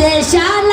দেশাল